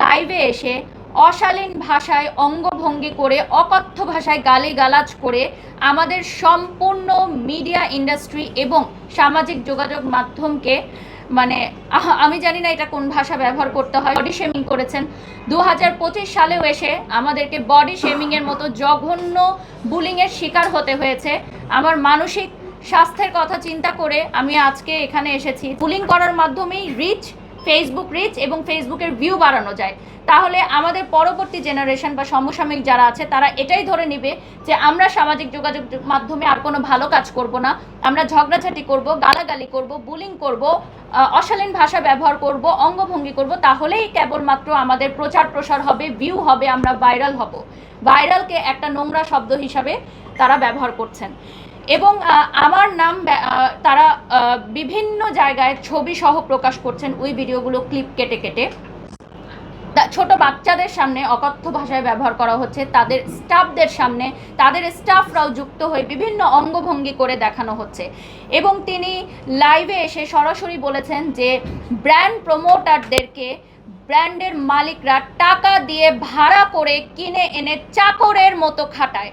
লাইভে এসে অশালীন ভাষায় অঙ্গভঙ্গি করে, অকথ্য ভাষায় গালিগালাজ করে আমাদের সম্পূর্ণ মিডিয়া ইন্ডাস্ট্রি এবং সামাজিক যোগাযোগ মাধ্যমকে মানে আমি জানি না এটা কোন ভাষা ব্যবহার করতে হয়। বডি শেমিং করেছেন। দু হাজার পঁচিশ সালেও এসে আমাদেরকে বডি শেমিংয়ের মতো জঘন্য বুলিংয়ের শিকার হতে হয়েছে। আমার মানসিক স্বাস্থ্যের কথা চিন্তা করে আমি আজকে এখানে এসেছি। বুলিং করার মাধ্যমেই রিচ ফেসবুক রিচ এবং ফেসবুকের ভিউ বাড়ানো যায়। তাহলে আমাদের পরবর্তী জেনারেশন বা সমসাময়িক যারা আছে, তারা এটাই ধরে নেবে যে আমরা সামাজিক যোগাযোগ মাধ্যমে আর কোনো ভালো কাজ করব না। আমরা ঝগড়াঝাটি করব, গালাগালি করব বুলিং করব অশালীন ভাষা ব্যবহার করব, অঙ্গভঙ্গি করব, তাহলেই কেবলমাত্র আমাদের প্রচার প্রসার হবে ভিউ হবে, আমরা ভাইরাল হব। ভাইরালকে একটা নোংরা শব্দ হিসাবে তারা ব্যবহার করছেন। এবং আমার নাম তারা বিভিন্ন জায়গায় ছবি সহ প্রকাশ করছেন ওই ভিডিওগুলো ক্লিপ কেটে কেটে। ছোট বাচ্চাদের সামনে অকথ্য ভাষায় ব্যবহার করা হচ্ছে, তাদের স্টাফদের সামনে, তাদের স্টাফরাও যুক্ত হয়ে বিভিন্ন অঙ্গভঙ্গি করে দেখানো হচ্ছে। এবং তিনি লাইভে এসে সরাসরি বলেছেন যে, ব্র্যান্ড প্রমোটারদেরকে ব্র্যান্ডের মালিকরা টাকা দিয়ে ভাড়া করে কিনে এনে চাকরের মতো খাটায়।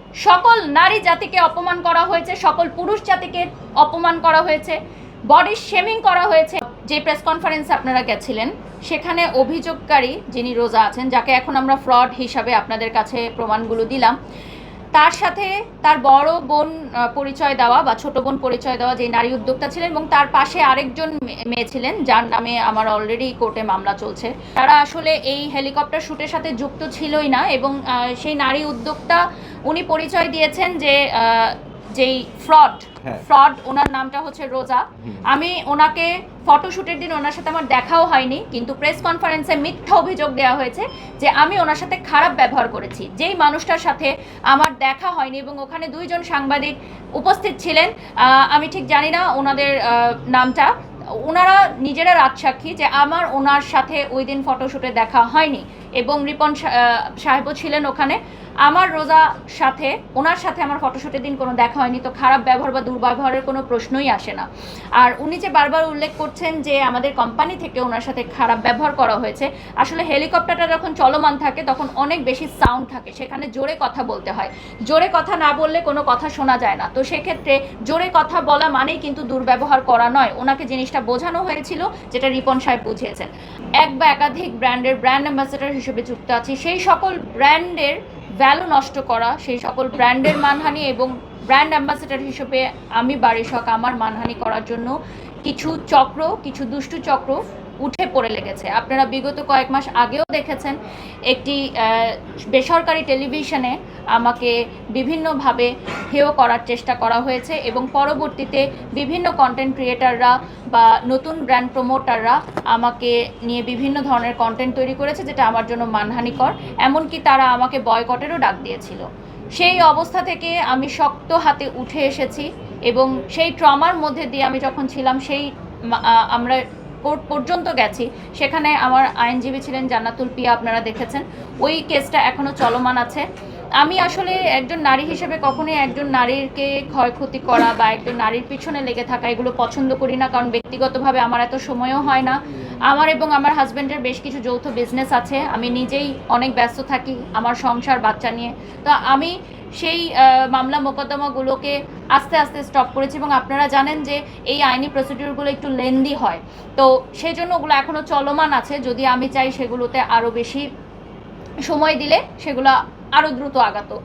সকল নারী জাতিকে অপমান করা হয়েছে, সকল পুরুষ জাতিকে অপমান করা হয়েছে বডি শেমিং করা হয়েছে। যে প্রেস কনফারেন্সে আপনারা গেছিলেন, সেখানে অভিযোগকারী যিনি রোজা আছেন, যাকে এখন আমরা ফ্রড হিসাবে আপনাদের কাছে প্রমাণগুলো দিলাম তার সাথে তার বড় বোন পরিচয় দেওয়া বা ছোট বোন পরিচয় দেওয়া যে নারী উদ্যোক্তা ছিলেন এবং তার পাশে আরেকজন মেয়ে ছিলেন যার নামে আমার অলরেডি কোর্টে মামলা চলছে। তারা আসলে এই হেলিকপ্টার শ্যুটের সাথে যুক্ত ছিলই না এবং সেই নারী উদ্যোক্তা উনি পরিচয় দিয়েছেন যে যেই ফ্রড হ্যাঁ। ফ্রড ওনার নামটা হচ্ছে রোজা। আমি ওনাকে ফটোশ্যুটের দিন ওনার সাথে আমার দেখাও হয়নি কিন্তু প্রেস কনফারেন্সে মিথ্যা অভিযোগ দেওয়া হয়েছে যে আমি ওনার সাথে খারাপ ব্যবহার করেছি। যেই মানুষটার সাথে আমার দেখা হয়নি এবং ওখানে দুইজন সাংবাদিক উপস্থিত ছিলেন আমি ঠিক জানি না ওনাদের নামটা। ওনারা নিজেরা রাজসাক্ষী যে আমার ওনার সাথে ওই দিন ফটোশ্যুটে দেখা হয়নি। এবং রিপন সাহেবও ছিলেন ওখানে। আমার রোজা সাথে, ওনার সাথে আমার ফটোশ্যুটের দিন কোনো দেখা হয়নি, তো খারাপ ব্যবহার বা দুর্ব্যবহারের কোনো প্রশ্নই আসে না। আর উনি যে বারবার উল্লেখ করছেন যে আমাদের কোম্পানি থেকে ওনার সাথে খারাপ ব্যবহার করা হয়েছে, আসলে হেলিকপ্টারটা যখন চলমান থাকে, তখন অনেক বেশি সাউন্ড থাকে, সেখানে জোরে কথা বলতে হয়। জোরে কথা না বললে কোনো কথা শোনা যায় না। তো সেক্ষেত্রে জোরে কথা বলা মানেই কিন্তু দুর্ব্যবহার করা নয়। ওনাকে জিনিসটা বোঝানো হয়েছিল, যেটা রিপন সাহেব বুঝিয়েছেন। এক বা একাধিক ব্র্যান্ডের ব্র্যান্ড অ্যাম্বাসেডর হিসেবে যুক্ত আছি। সেই সকল ব্র্যান্ডের ভ্যালু নষ্ট করা, সেই সকল ব্র্যান্ডের মানহানি এবং ব্র্যান্ড অ্যাম্বাসেডার হিসেবে আমি বাড়ি শখ আমার মানহানি করার জন্য কিছু চক্র, কিছু দুষ্টু চক্র উঠে পড়ে লেগেছে। আপনারা বিগত কয়েক মাস আগেও দেখেছেন একটি বেসরকারি টেলিভিশনে আমাকে বিভিন্নভাবে হেয় করার চেষ্টা করা হয়েছে এবং পরবর্তীতে বিভিন্ন কন্টেন্ট ক্রিয়েটাররা বা নতুন ব্র্যান্ড প্রমোটাররা আমাকে নিয়ে বিভিন্ন ধরনের কন্টেন্ট তৈরি করেছে যেটা আমার জন্য মানহানিকর। এমনকি তারা আমাকে বয়কটেরও ডাক দিয়েছিল। সেই অবস্থা থেকে আমি শক্ত হাতে উঠে এসেছি এবং সেই ট্রমার মধ্যে দিয়ে আমি যখন ছিলাম, সেই আমরা কোর্ট পর্যন্ত গেছি। সেখানে আমার আইনজীবী ছিলেন জান্নাতুল পিয়া, আপনারা দেখেছেন। ওই কেসটা এখনও চলমান আছে। আমি আসলে একজন নারী হিসেবে কখনোই একজন নারীকে ক্ষয়ক্ষতি করা বা একজন নারীর পিছনে লেগে থাকা এগুলো পছন্দ করি না, কারণ ব্যক্তিগতভাবে আমার এত সময়ও হয় না। আমার এবং আমার হাজব্যান্ডের বেশ কিছু যৌথ বিজনেস আছে, আমি নিজেই অনেক ব্যস্ত থাকি, আমার সংসার, বাচ্চা নিয়ে। তো আমি সেই মামলা মোকদ্দমাগুলোকে আস্তে আস্তে স্টপ করেছি এবং আপনারা জানেন যে এই আইনি প্রসিডিউরগুলো একটু লেন্দি হয়। তো সেই জন্য ওগুলো এখনও চলমান আছে, যদি আমি চাই সেগুলোতে আরও বেশি সময় দিলে সেগুলো আরও দ্রুত আগাতো।